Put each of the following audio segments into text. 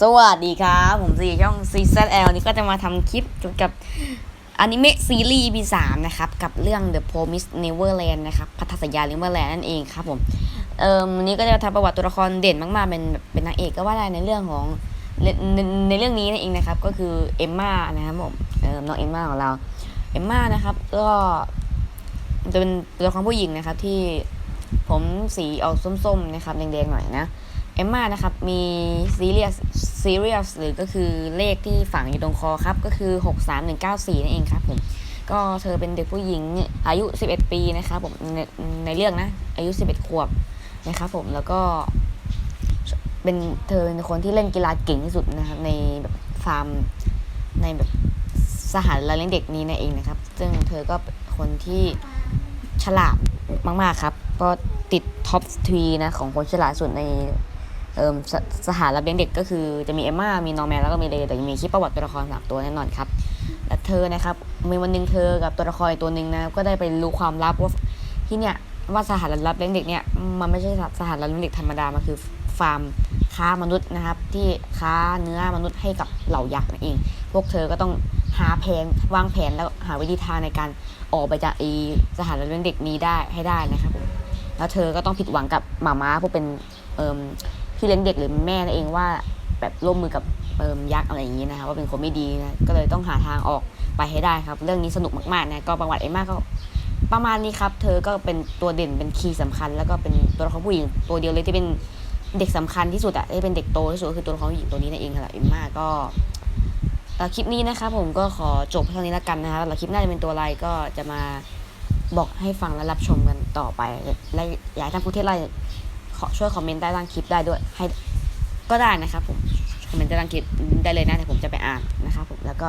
สวัสดีครับ ผมสีช่อง CZL นี่ก็จะมาทำคลิปเกี่ยวกับอนิเมะซีรีส์ EP 3นะครับ กับเรื่อง The Promised Neverland นะครับพัทธสัญญา Neverland นั่นเองครับผมเอ่อวันนี้ก็จะทำประวัติตัวละครเด่นมากๆ เป็นเป็นนางเอกก็ว่าได้ในเรื่องของในในในเรื่องนี้นั่นเองนะครับ ก็คือเอมมานะครับผมเอ่อน้องเอมมาของเราเอมมานะครับ ก็จะเป็นตัวละครผู้หญิงนะครับที่ผมสีออกส้มๆนะครับแดงๆหน่อยนะเอมมานะครับมีซีเรียส ซีเรียสหรือก็คือเลขที่ฝังอยู่ตรงคอครับ ก็คือ 63194 นั่นเองครับผม ก็เธอเป็นเด็กผู้หญิงอายุ 11 ปีนะครับผมในในเรื่องนะ อายุ 11 ขวบนะครับผมแล้วก็เป็นเธอเป็นคนที่เล่นกีฬาเก่งที่สุดนะครับในแบบฟาร์มในแบบสถานเลี้ยงเด็กนี้นั่นเองนะครับ ซึ่งเธอก็เป็นคนที่ฉลาดมาก ๆ ครับ ก็ติดท็อปทรีนะของคนฉลาดสุดใน สสถานรับเลี้ยงเด็กก็คือจะมีเอมมามีนอร์แมนแล้วก็มีเลแต่ยังมีคลิปประวัติตัวละครสามตัวแน่นอนครับและเธอนะครับมีวันหนึ่งเธอกับตัวละครตัวหนึ่งนะก็ได้ไปรู้ความลับว่าที่เนี่ยว่าสถานรับเลี้ยงเด็กเนี่ยมันไม่ใช่สถานรับเลี้ยงเด็กธรรมดามันคือฟาร์มค้ามนุษย์นะครับ ที่ค้าเนื้อมนุษย์ให้กับเหล่ายักษ์นั่นเอง พวกเธอก็ต้องหาแผนวางแผนแล้วหาวิธีทางในการออกไปจากไอสถานรับเลี้ยงเด็กนี้ได้ให้ได้นะครับแล้วเธอก็ต้องผิดหวังกับหมาม้าผู้เป็นเอ่ม พี่เลี้ยงเด็กหรือแม่นั่นเองว่าแบบร่วมมือกับเอิมยักษ์อะไรอย่างนี้นะครับว่าเป็นคนไม่ดีนะก็เลยต้องหาทางออกไปให้ได้ครับ เรื่องนี้สนุกมากๆนะก็ประวัติเอมมาก็ประมาณนี้ครับ เธอก็เป็นตัวเด่นเป็นคีย์สำคัญ แล้วก็เป็นตัวละครผู้หญิงตัวเดียวเลยที่เป็นเด็กสำคัญที่สุดอะที่เป็นเด็กโตที่สุดก็คือตัวละครผู้หญิงตัวนี้นั่นเองค่ะเอมมาก็เอ่อคลิปนี้นะครับผมก็ขอจบเท่านี้แล้วกันนะครับแล้วคลิปหน้าจะเป็นตัวอะไรก็จะมาบอกให้ฟังและรับชมกันต่อไปและอยากให้ท่านผู้เทศอะไร ขอช่วยคอมเมนต์ใต้ล่างคลิปได้ด้วยให้ก็ได้นะครับผมคอมเมนต์ใต้ล่างคลิปได้เลยนะแต่ผมจะไปอ่านนะครับผมแล้วก็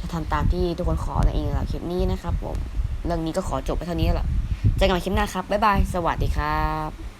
จะทำตามที่ทุกคนขอในเองสำหรับคลิปนี้นะครับผมเรื่องนี้ก็ขอจบไปเท่านี้แล้วล่ะเจอกันใหม่คลิปหน้าครับบ๊ายบายสวัสดีครับ